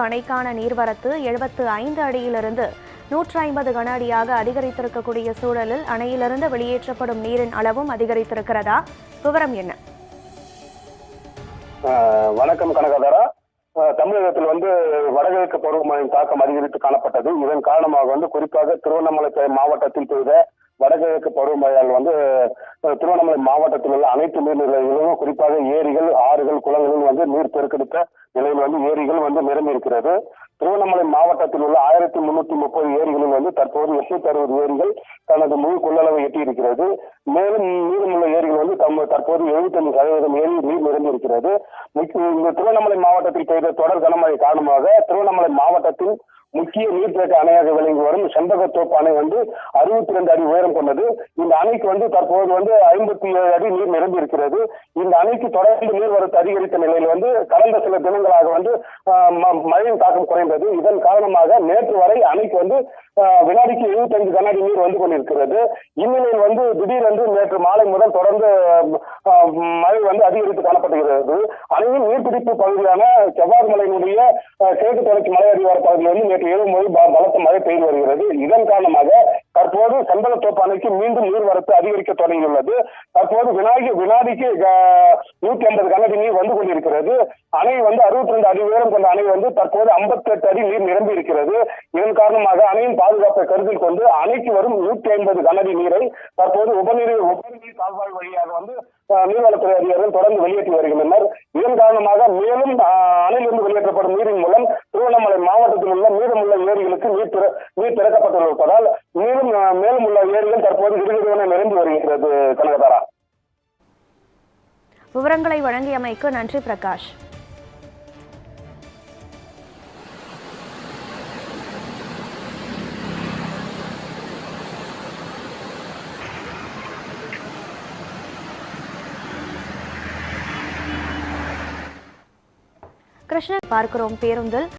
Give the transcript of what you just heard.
அணைக்கான நீர்வரத்து எழுபத்து ஐந்து அடியிலிருந்து நூற்றி ஐம்பது கன அடியாக அதிகரித்திருக்கக்கூடிய சூழலில் அணையிலிருந்து வெளியேற்றப்படும் நீரின் அளவும் அதிகரித்திருக்கிறதா? விவரம் என்ன? ஆஹ் வணக்கம் கனகதாரா. தமிழகத்தில் வந்து வடகிழக்கு பருவமழையின் தாக்கம் அதிகரித்து காணப்பட்டது. இதன் காரணமாக வந்து குறிப்பாக திருவண்ணாமலை மாவட்டத்தில் பெய்த வடகிழக்கு பருவமழையால் வந்து திருவண்ணாமலை மாவட்டத்தில் உள்ள அனைத்து நீர்நிலைகளிலும் குறிப்பாக ஏரிகள் ஆறுகள் குளங்களில் வந்து நீர் பெருக்கெடுத்த நிலையில் வந்து ஏரிகள் வந்து நிரம்பி இருக்கிறது. திருவண்ணாமலை மாவட்டத்தில் உள்ள ஆயிரத்தி முன்னூத்தி முப்பது ஏரிகளில் வந்து தற்போது எட்நூத்தி அறுபது ஏரிகள் தனது முழு கொள்ளளவை எட்டியிருக்கிறது. மேலும் மீதமுள்ள தற்போது எழுபத்தஞ்சு சதவீதம் ஏரி நீர் நிரம்பி இருக்கிறது இந்த திருவண்ணாமலை மாவட்டத்தில் பெய்த தொடர் கனமழை காரணமாக திருவண்ணாமலை மாவட்டத்தில் முக்கிய நீர்த்தேக்க அணையாக விளங்கி வரும் செண்பகத்தோப்பு அணை வந்து அறுபத்தி ரெண்டு அடி உயரம் கொண்டது. இந்த அணைக்கு வந்து தற்போது வந்து ஐம்பத்தி ஏழு அடி நீர் நிரம்பி இருக்கிறது இந்த அணைக்கு தொடர்ந்து நீர்வரத்து அதிகரித்த நிலையில் வந்து கடந்த சில தினங்களாக வந்து ஆஹ், மழையின் தாக்கம் குறைந்தது. இதன் காரணமாக நேற்று வரை அணைக்கு வந்து வினாடிக்கு எழுபத்தஞ்சு கண்ணாடி நீர் வந்து கொண்டிருக்கிறது. இந்நிலையில் வந்து திடீரென்று நேற்று மாலை முதல் தொடர்ந்து ஆஹ், மழை வந்து அதிகரித்து காணப்படுகிறது. அணையின் நீர்பிடிப்பு பகுதியான செவ்வாய் மலையினுடைய கிழக்கு தொடர்ச்சி மலை அடிவார பகுதியில் வந்து நேற்று இரவு பலத்த மழை பெய்து வருகிறது. இதன் காரணமாக தற்போது அணைக்கு மீண்டும் நீர்வரத்து அதிகரிக்க தொடங்கியுள்ளது. தற்போது வினாடி வினாடிக்கு நூத்தி ஐம்பது கனடி நீர் வந்து கொண்டிருக்கிறது. அணை வந்து அறுபத்தி ரெண்டு அடி உயரம் கொண்ட அணை வந்து தற்போது 58 அடி நீர் நிரம்பி இருக்கிறது. இதன் காரணமாக அணையின் பாதுகாப்பை கருத்தில் கொண்டு அணைக்கு வரும் நூத்தி ஐம்பது கனடி நீரை தற்போது உபநீர் உபநீர் கால்வாய் வழியாக வந்து நீர்வளத்துறை அதிகாரிகள் தொடர்ந்து வெளியேற்றி வருகின்றனர். இதன் காரணமாக மேலும் அணையிலிருந்து வெளியேற்றப்படும் நீரின் மூலம் திருவண்ணாமலை மாவட்டத்தில் உள்ள மீதமுள்ள ஏரிகளுக்கு நீர் திற நீர் திறக்கப்பட்டிருப்பதால் விவரங்களை வழங்கியமைக்கு நன்றி பிரகாஷ். கிருஷ்ணன் பார்க்கிறோம் பேருந்தில்.